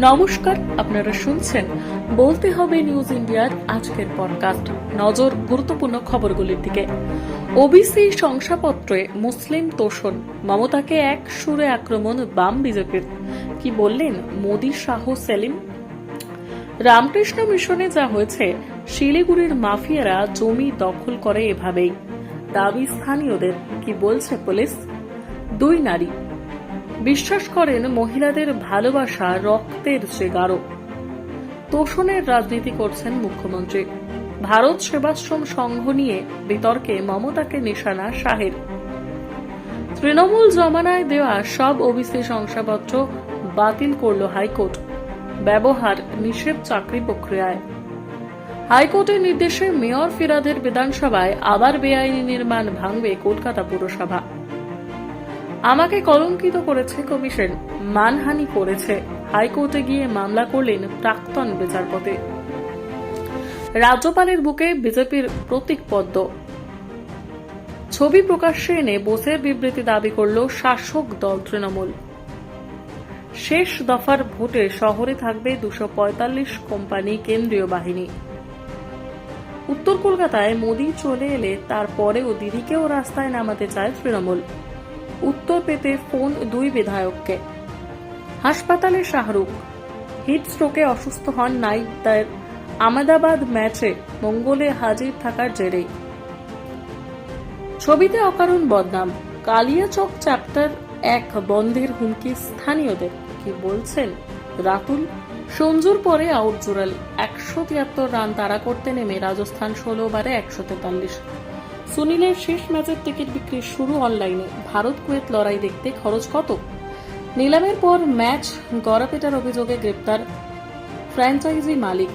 নমস্কার, আপনারা শুনছেন বলতে হবে নিউজ ইন্ডিয়ার আজকের পডকাস্ট নজর গুরুত্বপূর্ণ খবরগুলির দিকে। ওবিসি শংসাপত্রে মুসলিম তোষণ, মমতাকে এক সুরে আক্রমণ, বাম বিজেপির। কি বললেন মোদী শাহ সেলিম? রামকৃষ্ণ মিশনে যা হয়েছে, শিলিগুড়ির মাফিয়ারা জমি দখল করে এভাবেই। দাবি স্থানীয়দের, কি বলছে পুলিশ? দুই নারী বিশ্বাস করেন মহিলাদের ভালোবাসা রক্তের চেয়ে গাঢ় তোষণের রাজনীতি করছেন মুখ্যমন্ত্রী। ভারত সেবাশ্রম সংঘ নিয়ে বিতর্কে মমতাকে নিশানা শাহের। তৃণমূল জমানায় দেওয়া সব ওবিসি শংসাপত্র বাতিল করল হাইকোর্ট। ব্যবহার নিষেধ চাকরি প্রক্রিয়ায়। হাইকোর্টের নির্দেশে মেয়র ফিরাদের বিধানসভায় আবার বেআইনি নির্মাণ ভাঙবে কলকাতা পুরসভা। আমাকে কলঙ্কিত করেছে কমিশন, মানহানি করেছে। হাইকোর্টে গিয়ে মামলা করলেন প্রাক্তন বিচারপতি। রাজ্যপালের বুকে বিজেপির প্রতীক পদ্ম। ছবি প্রকাশ্যে এনে বোসের বিবৃতি দাবি করল শাসক দল তৃণমূল। শেষ দফার ভোটে শহরে থাকবে দুশো কোম্পানি কেন্দ্রীয় বাহিনী। উত্তর কলকাতায় মোদি চলে এলে তারপরেও দিদিকেও রাস্তায় নামাতে চায় তৃণমূল। উত্তর পেতে ফোন দুই বিধায়ককে। হাসপাতালে শাহরুখ। হিট স্ট্রোকে অসুস্থ হন নাইটদের আহমেদাবাদ ম্যাচে মঙ্গলে হাজির থাকার জেরেই। ছবিতে অকারণ বদনাম। কালিয়াচক চ্যাপ্টার এক বন্ধের হুমকি স্থানীয়দের। কি বলছেন রাতুল সঞ্জুর পরে আউট জুরাল একশো তিয়াত্তর রান তাড়া করতে নেমে রাজস্থান ষোলো বারে একশো তেতাল্লিশ। সুনীলের শেষ ম্যাচের টিকিট বিক্রি শুরু অনলাইনে। ভারত কুয়েত লড়াই দেখতে খরচ কত? নিলামের পর ম্যাচ গড়াপেটার অভিযোগে গ্রেপ্তার ফ্র্যাঞ্চাইজি মালিক।